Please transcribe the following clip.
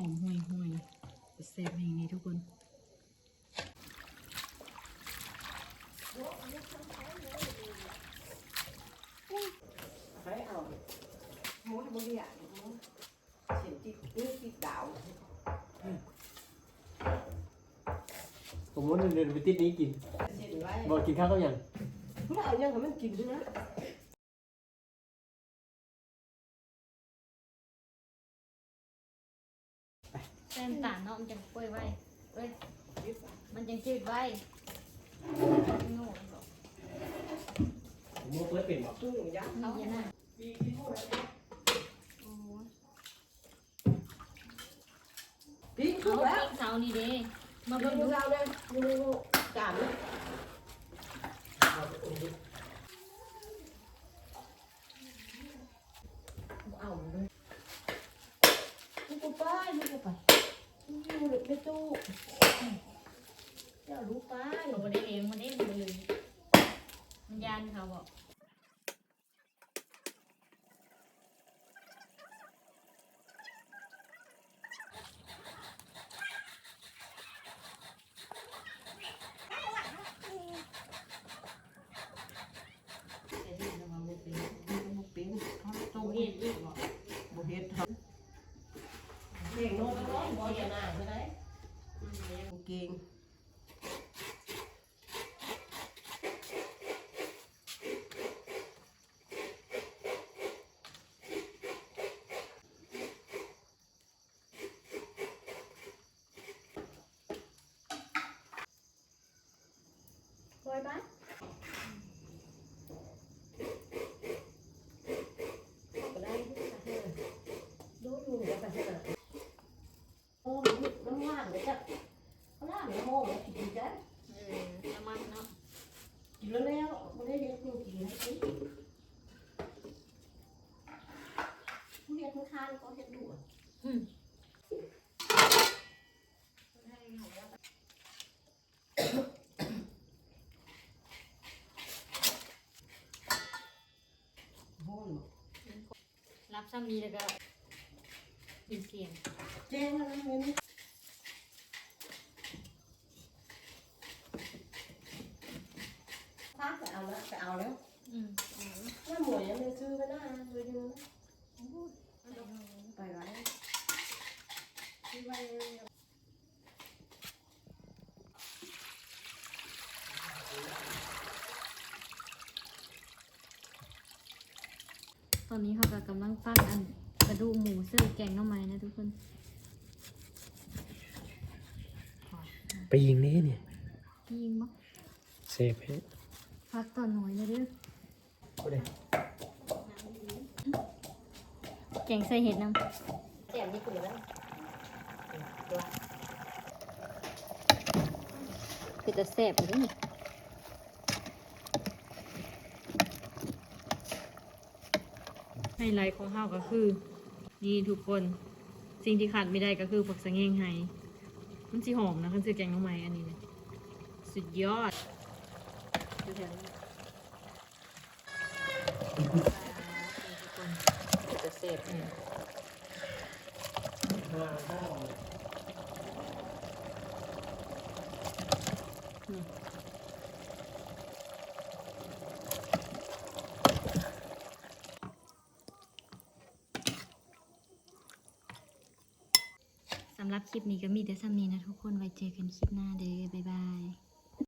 หอมห่วยห่วยแซ่บอย่างนี้ทุกคนใช้เอาหมูที่บริยาหมูเสียงจิตนี่จิตดาวผมว่าเดินไปติดนี้กินเสียงไว้บอกกินข้าวก็ยังผู้เอายังให้มันกินด้วยนะ แซมตาลเนาะมันจังป่วยไว้เอ้ยมันจังจืดไว้โง่บอกผมว่าเปิดเป็นบอกตู้หนูยักษ์เอาอย่างนั้นโอ้ยพี่เอาถูกแล้วทิ้งเสานี่เด้มาเบิ่เบิ่งงดูเราเลยดูดูจานเลยเอาเลยลูกไปลูกไป อยู่หรือไม่ตู้เจ้าลูกไป เขาบ่ได้เลี้ยงมันเด้มันเลยมันยานเขาบอก ตู้เฮ็ดอีกบ่บ่เฮ็ดทำเก่งโน้ตร้อนบ่อย่าหน้าใช่ไหมเก่ง ปล่อยบ้าน ก็ได้ดูอยู่เดี๋ยวไปให้มาโอ้น้ำว่างเดี๋ยวจะเขา ล่างน้ำโม่แล้วกินจ้ะเออน้ำมันเนาะกินแล้วแล้วไม่ได้เลี้ยงกูกินให้กินผู้เลี้ยงข้างๆก็เฮ็ดดูอะอืมรับซ้ำนี้แล้วก็ยินเสียงแจ้งแล้วนะเงินพักไปเอา แล้วไปเอาแล้วอืมอืมหน้าหมวยยังไม่ซื้อไปหน้าเลยดูไปไว้ที่ไว้ตอนนี้เขาก็กำลังปั้นอันกระดูกหมูซื้อแกงหน้ำไม้นะทุกคนไปยิงนี่เนี่ยยิงมั้เซฟให้ พักต่อหน่อยนะเด้อก็ได้แกงใส่เห็ดน้แจ่มนี่คุณแล้วำคือจะแซ่บเลยนี่ไฮไลท์ของเฮาก็คือ นี่ทุกคนสิ่งที่ขาดไม่ได้ก็คือผักสะเงงไฮมันสิหอมนะคันซื้อแกงหน้ำไม้อันนี้เนี่ยสุดยอด ดูแถวนี้จะเสพเนี่ยสำหรับคลิปนี้ก็มีแต่ซ้ำนี้นะทุกคน ไว้เจอกันคลิปหน้าเด้อบ๊ายบาย